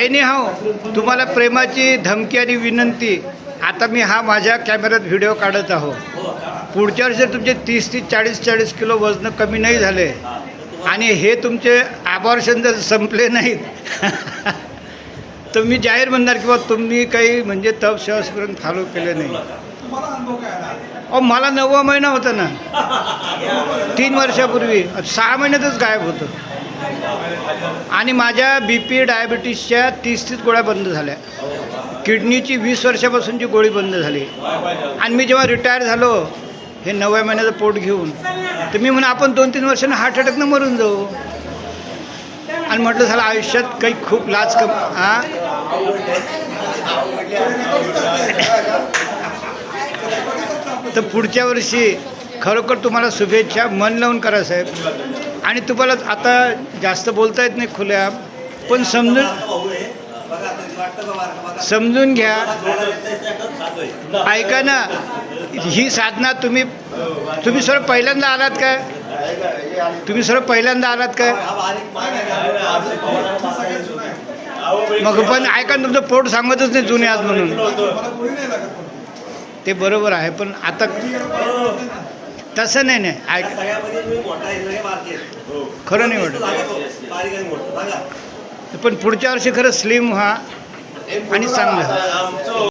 Any हाव तुम्हाला प्रेमाची धमकी आणि विनंती आता मी हा माझ्या कॅमेऱ्यात व्हिडिओ काढत आहो. पुढच्या वर्षी तुमचे तीस तीस चाळीस चाळीस किलो वजन कमी नाही झाले आणि हे तुमचे ॲबॉर्शन जर संपले नाहीत तर मी जाहीर म्हणणार किंवा तुम्ही काही म्हणजे तप सेवासपर्यंत फॉलो केले नाही. अहो मला नववा महिना होता ना. तीन वर्षापूर्वी सहा महिन्यातच गायब होतं. आणि माझ्या बी पी डायबिटीसच्या तीस तीस गोळ्या बंद झाल्या. किडनीची वीस वर्षापासूनची गोळी बंद झाली. आणि मी जेव्हा रिटायर झालो हे नव्या महिन्याचं पोट घेऊन तर मी म्हणून आपण दोन तीन वर्षानं हार्ट अटॅकनं मरून जाऊ. आणि म्हटलं झालं आयुष्यात काही खूप लाच कम हां तर पुढच्या वर्षी खरोखर तुम्हाला शुभेच्छा मन लावून करा साहेब. आणि तुम्हाला आता जास्त बोलता येत नाही खुल्या पण समजून समजून घ्या. ऐका ना ही साधना तुम्ही तुम्ही सर्व पहिल्यांदा आलात काय तुम्ही सर्व पहिल्यांदा आलात काय मग पण ऐका ना तुमचं पोट सांगतच नाही जुने आज म्हणून. ते बरोबर आहे पण आता तसं नाही नाही. ऐक. खरं नाही वाटत. पण पुढच्या वर्षी खरं स्लिम व्हा आणि चांगलं.